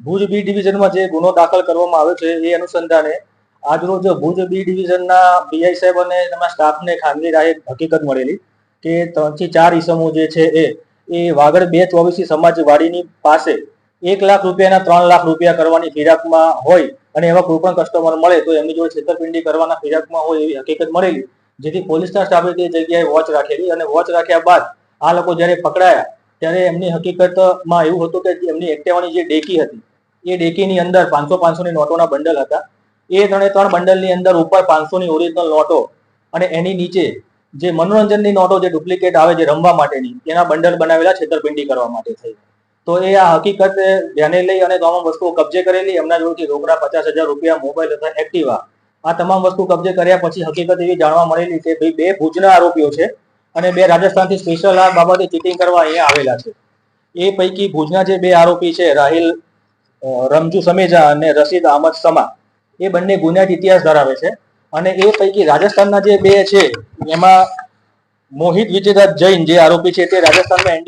ભુજ બી ડિવિઝનમાં જે ગુનો દાખલ કરવામાં આવ્યો છે, એ અનુસંધાને આજરોજ ભુજ બી ડિવિઝનના પીઆઈ સાહેબ અને તેમના સ્ટાફને ખાનગી રાહે હકીકત મળેલી કે ત્રણથી ચાર ઈસમો જે છે એ એ વાગડ બે ચોવીસી સમાજવાડીની પાસે એક લાખ રૂપિયાના ત્રણ લાખ રૂપિયા કરવાની ફિરાકમાં હોય અને એવા કોઈ પણ કસ્ટમર મળે તો એમની જોડે છેતરપિંડી કરવાના ફિરાકમાં હોય એવી હકીકત મળેલી. જેથી પોલીસના સ્ટાફે તે જગ્યાએ વોચ રાખેલી અને વોચ રાખ્યા બાદ આ લોકો જ્યારે પકડાયા ત્યારે એમની હકીકતમાં એવું હતું કે એમની એક્ટિવાની જે ડેકી હતી, એ ડેકીની અંદર પાંચસો પાંચસોની નોટોના બંડલ હતા. એ ત્રણે ત્રણ બંડલની અંદર ઉપર પાંચસોની ઓરિજિનલ નોટો અને એની નીચે જે મનોરંજનની નોટો જે ડુપ્લિકેટ આવે જે રમવા માટેની, એના બંડલ બનાવેલા છેતરપિંડી કરવા માટે થઈ. તો એ આ હકીકત ધ્યાને લઈ અને તમામ વસ્તુઓ કબજે કરેલી. એમના જોડેથી રોકડા પચાસ હજાર રૂપિયા, મોબાઈલ તથા એક્ટિવા આ તમામ વસ્તુ કબજે કર્યા પછી હકીકત એવી જાણવા મળેલી કે ભાઈ બે ભુજના આરોપીઓ છે. અને બે રાજસ્થાનથી સ્પેશિયલ આ બાબતે ચીટિંગ કરવા અહીંયા આવેલા છે. એ પૈકી ભુજના જે બે આરોપી છે, રાહિલ રમજુ સમેજા અને રશીદ અહમદ સમા, એ બંને ગુનાહિત ઇતિહાસ ધરાવે છે. અને એ પૈકી રાજસ્થાનના જે બે છે, એમાં મોહિત વિજયદત્ત જૈન જે આરોપી છે, તે રાજસ્થાનમાં